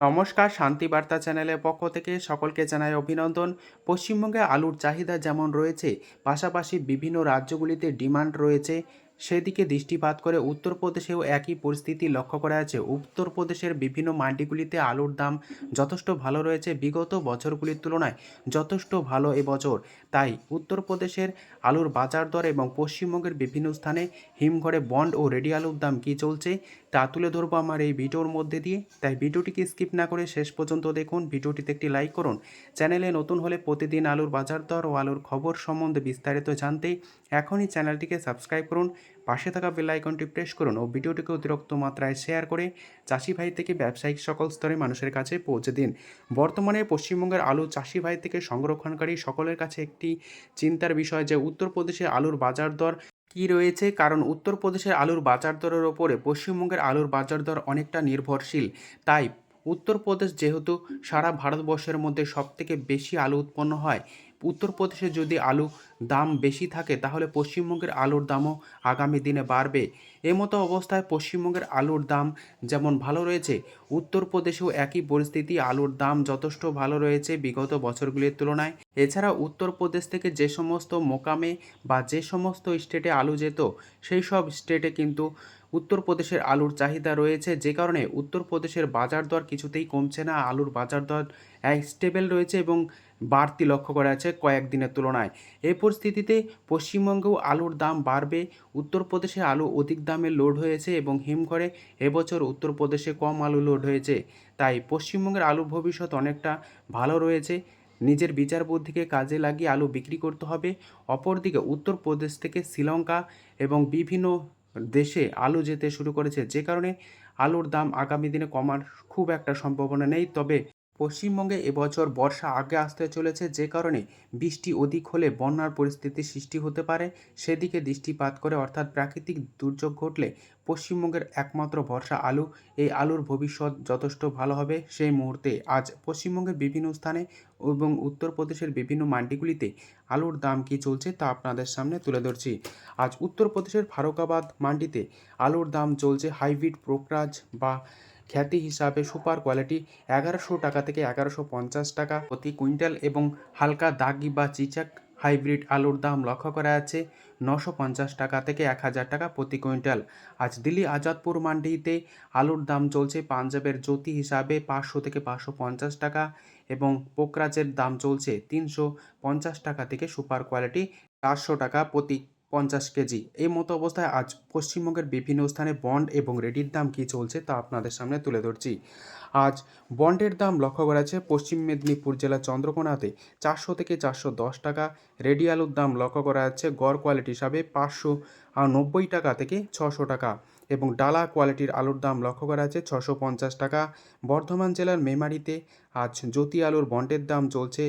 নমস্কার, শান্তি বার্তা চ্যানেলের পক্ষ থেকে সকলকে জানাই অভিনন্দন। পশ্চিমবঙ্গে আলুর চাহিদা যেমন রয়েছে, পাশাপাশি বিভিন্ন রাজ্যগুলিতে ডিমান্ড রয়েছে। সেদিকে দৃষ্টিপাত করে উত্তরপ্রদেশেও একই পরিস্থিতি লক্ষ্য করা যাচ্ছে। উত্তরপ্রদেশের বিভিন্ন মান্ডিগুলিতে আলুর দাম যথেষ্ট ভালো রয়েছে বিগত বছরগুলির তুলনায়। যথেষ্ট ভালো এবছর তাই উত্তরপ্রদেশের আলুর বাজার দর এবং পশ্চিমবঙ্গের বিভিন্ন স্থানে হিমঘরে বন্ড ও রেডি আলুর দাম কী চলছে তা তুলে ধরবো আমার এই ভিডিওর মধ্যে দিয়ে। তাই ভিডিওটিকে স্কিপ না করে শেষ পর্যন্ত দেখুন। ভিডিওটিতে একটি লাইক করুন। চ্যানেলে নতুন হলে প্রতিদিন আলুর বাজার দর ও আলুর খবর সম্বন্ধে বিস্তারিত জানতে এখনই চ্যানেলটিকে সাবস্ক্রাইব করুন। পাশে থাকা বেল আইকনটি প্রেস করুন ও ভিডিওটিকে অতিরিক্ত মাত্রায় শেয়ার করে চাষি ভাই থেকে ব্যবসায়িক সকল স্তরে মানুষের কাছে পৌঁছে দিন। বর্তমানে পশ্চিমবঙ্গের আলু চাষি ভাই থেকে সংরক্ষণকারী সকলের কাছে একটি চিন্তার বিষয় যে উত্তরপ্রদেশে আলুর বাজার দর কি রয়েছে? কারণ উত্তরপ্রদেশের আলুর বাজার দরের ওপরে পশ্চিমবঙ্গের আলুর বাজার দর অনেকটা নির্ভরশীল। তাই উত্তরপ্রদেশ যেহেতু সারা ভারতবর্ষের মধ্যে সবথেকে বেশি আলু উৎপন্ন হয় উত্তরপ্রদেশে যদি আলু দাম বেশি থাকে, তাহলে পশ্চিমবঙ্গের আলুর দামও আগামী দিনে বাড়বে। এমতো অবস্থায় পশ্চিমবঙ্গের আলুর দাম যেমন ভালো রয়েছে, উত্তরপ্রদেশেও একই পরিস্থিতি। আলুর দাম যথেষ্ট ভালো রয়েছে বিগত বছরগুলির তুলনায়। এছাড়া উত্তরপ্রদেশ থেকে যে সমস্ত মোকামে বা যে সমস্ত স্টেটে আলু যেত, সেই সব স্টেটে কিন্তু উত্তরপ্রদেশের আলুর চাহিদা রয়েছে। যে কারণে উত্তরপ্রদেশের বাজার দর কিছুতেই কমছে না। আলুর বাজার দর স্টেবল রয়েছে এবং বাড়তি লক্ষ্য করা আছে কয়েকদিনের তুলনায়। এই পরিস্থিতিতে পশ্চিমবঙ্গেও আলুর দাম বাড়বে। উত্তরপ্রদেশে আলু অধিক দামে লোড হয়েছে এবং হিমঘরে এবছর উত্তরপ্রদেশে কম আলু লোড হয়েছে। তাই পশ্চিমবঙ্গের আলুর ভবিষ্যৎ অনেকটা ভালো রয়েছে। নিজের বিচার বুদ্ধিকে কাজে লাগিয়ে আলু বিক্রি করতে হবে। অপরদিকে উত্তরপ্রদেশ থেকে শ্রীলঙ্কা এবং বিভিন্ন দেশে আলু যেতে শুরু করেছে। যে কারণে আলুর দাম আগামী দিনে কমার খুব একটা সম্ভাবনা নেই। তবে পশ্চিমবঙ্গে এবছর বর্ষা আগে আসতে চলেছে যে কারণে বৃষ্টি অধিক হলে বন্যার পরিস্থিতি সৃষ্টি হতে পারে। সেদিকে দৃষ্টিপাত করে অর্থাৎ প্রাকৃতিক দুর্যোগ ঘটলে পশ্চিমবঙ্গের একমাত্র ভরসা আলু। এই আলুর ভবিষ্যৎ যথেষ্ট ভালো হবে। সেই মুহূর্তে আজ পশ্চিমবঙ্গের বিভিন্ন স্থানে এবং উত্তরপ্রদেশের বিভিন্ন মান্ডিগুলিতে আলুর দাম কী চলছে তা আপনাদের সামনে তুলে ধরছি। আজ উত্তরপ্রদেশের ফারুকাবাদ মান্ডিতে আলুর দাম চলছে হাইব্রিড প্রোকরাজ বা খ্যাতি হিসাবে সুপার কোয়ালিটি এগারোশো টাকা থেকে এগারোশো পঞ্চাশ টাকা প্রতি কুইন্টাল এবং হালকা দাগি বা চিচাক হাইব্রিড আলুর দাম লক্ষ্য করা আছে নশো পঞ্চাশ টাকা থেকে এক হাজার টাকা প্রতি কুইন্টাল। আজ দিল্লি আজাদপুর মান্ডিতে আলুর দাম চলছে পাঞ্জাবের জ্যোতি হিসাবে পাঁচশো থেকে পাঁচশো পঞ্চাশ টাকা এবং পোকরাজের দাম চলছে তিনশো পঞ্চাশ টাকা থেকে সুপার কোয়ালিটি চারশো টাকা প্রতি পঞ্চাশ কেজি। এই মতো অবস্থায় আজ পশ্চিমবঙ্গের বিভিন্ন স্থানে বন্ড এবং রেডির দাম কী চলছে তা আপনাদের সামনে তুলে ধরছি। আজ বন্ডের দাম লক্ষ্য করা যাচ্ছে, পশ্চিম মেদিনীপুর জেলার চন্দ্রকোনাতে চারশো থেকে চারশো দশ টাকা, রেডি আলুর দাম লক্ষ্য করা যাচ্ছে গড় কোয়ালিটি হিসাবে পাঁচশো নব্বই টাকা থেকে ছশো টাকা এবং ডালা কোয়ালিটির আলুর দাম লক্ষ্য করা যাচ্ছে ছশো পঞ্চাশ টাকা। বর্ধমান জেলার মেমারিতে আজ জ্যোতি আলুর বন্ডের দাম চলছে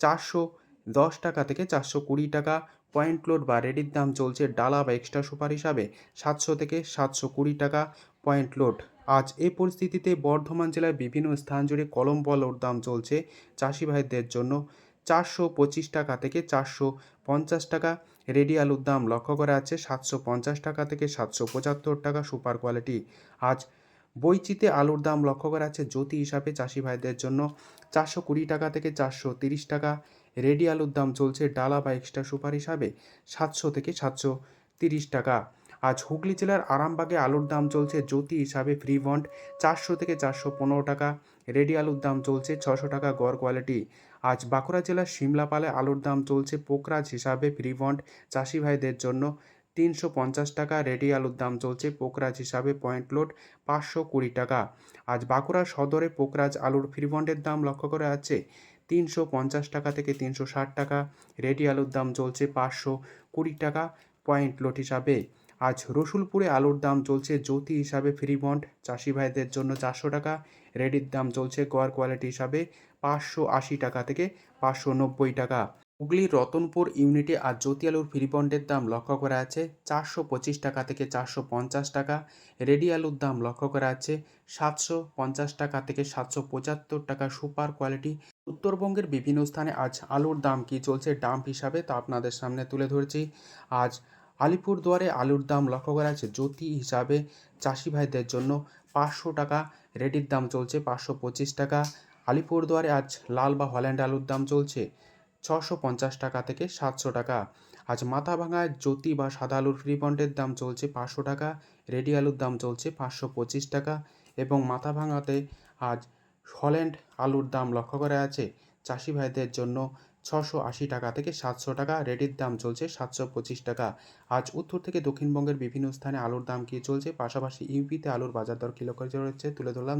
চারশো দশ টাকা থেকে চারশো কুড়ি টাকা। পয়েন্ট লোড বা রেডির দাম চলছে ডালা বা এক্সট্রা সুপার হিসাবে সাতশো থেকে সাতশো কুড়ি টাকা পয়েন্ট লোড। আজ এই পরিস্থিতিতে বর্ধমান জেলার বিভিন্ন স্থান জুড়ে কলম বলোর দাম চলছে চাষি ভাইদের জন্য চারশো পঁচিশ টাকা থেকে চারশো পঞ্চাশ টাকা। রেডি আলুর দাম লক্ষ্য করা আছে সাতশো পঞ্চাশ টাকা থেকে সাতশো পঁচাত্তর টাকা সুপার কোয়ালিটি। আজ বইচিতে আলুর দাম লক্ষ্য করা আছে জ্যোতি হিসাবে চাষি ভাইদের জন্য চারশো কুড়ি টাকা থেকে চারশো তিরিশ টাকা। রেডি আলুর দাম চলছে ডালা বা এক্সট্রা সুপার হিসাবে সাতশো থেকে সাতশো তিরিশ টাকা। আজ হুগলি জেলার আরামবাগে আলুর দাম চলছে জ্যোতি হিসাবে ফ্রি বন্ড চারশো থেকে চারশো পনেরো টাকা। রেডি আলুর দাম চলছে ছশো টাকা গড় কোয়ালিটি। আজ বাঁকুড়া জেলার সিমলাপালে আলুর দাম চলছে পোকরাজ হিসাবে ফ্রি বন্ড চাষি ভাইদের জন্য তিনশো পঞ্চাশ টাকা। রেডি আলুর দাম চলছে পোকরাজ হিসাবে পয়েন্ট লোড পাঁচশো কুড়ি টাকা। আজ বাঁকুড়া সদরে পোকরাজ আলুর ফ্রি বন্ডের দাম লক্ষ্য করা আছে তিনশো পঞ্চাশ টাকা থেকে তিনশো ষাট টাকা। রেডি আলুর দাম চলছে পাঁচশো কুড়ি টাকা। পয়েন্ট লোড হিসাবে। আজ রসুলপুরে আলুর দাম চলছে জ্যোতি হিসাবে ফ্রি বন্ড। চাষি ভাইদের জন্য চারশো টাকা। রেডির দাম চলছে গড় কোয়ালিটি হিসাবে পাঁচশো আশি টাকা থেকে পাঁচশো নব্বই টাকা। হুগলির রতনপুর ইউনিটে আজ জ্যোতি আলুর ফ্রি বন্ডের দাম লক্ষ্য করা আছে চারশো পঁচিশ টাকা থেকে চারশো পঞ্চাশ টাকা। রেডি আলুর দাম লক্ষ্য করা আছে সাতশো পঞ্চাশ টাকা থেকে সাতশো পঁচাত্তর টাকা। সুপার কোয়ালিটি উত্তরবঙ্গের বিভিন্ন স্থানে আজ আলুর দাম কী চলছে ডাম্প হিসাবে তা আপনাদের সামনে তুলে ধরছি। আজ আলিপুরদুয়ারে আলুর দাম লক্ষ্য করা আছে জ্যোতি হিসাবে চাষি ভাইদের জন্য পাঁচশো টাকা, রেডির দাম চলছে পাঁচশো পঁচিশ টাকা। আলিপুরদুয়ারে আজ লাল বা হল্যান্ড আলুর দাম চলছে ছশো পঞ্চাশ টাকা থেকে সাতশো টাকা। আজ মাথাভাঙায় জ্যোতি বা সাদা আলুর ফ্রি বন্ডের দাম চলছে পাঁচশো টাকা, রেডি আলুর দাম চলছে পাঁচশো পঁচিশ টাকা এবং মাথাভাঙাতে আজ হল্যান্ড আলুর দাম লক্ষ্য করা আছে চাষি ভাইদের জন্য ছশো আশি টাকা থেকে সাতশো টাকা, রেডির দাম চলছে সাতশো পঁচিশ টাকা। আজ উত্তর থেকে দক্ষিণবঙ্গের বিভিন্ন স্থানে আলুর দাম কী চলছে? পাশাপাশি ইউপিতে আলুর বাজার দর কী লক্ষ্য রয়েছে তুলে ধরলাম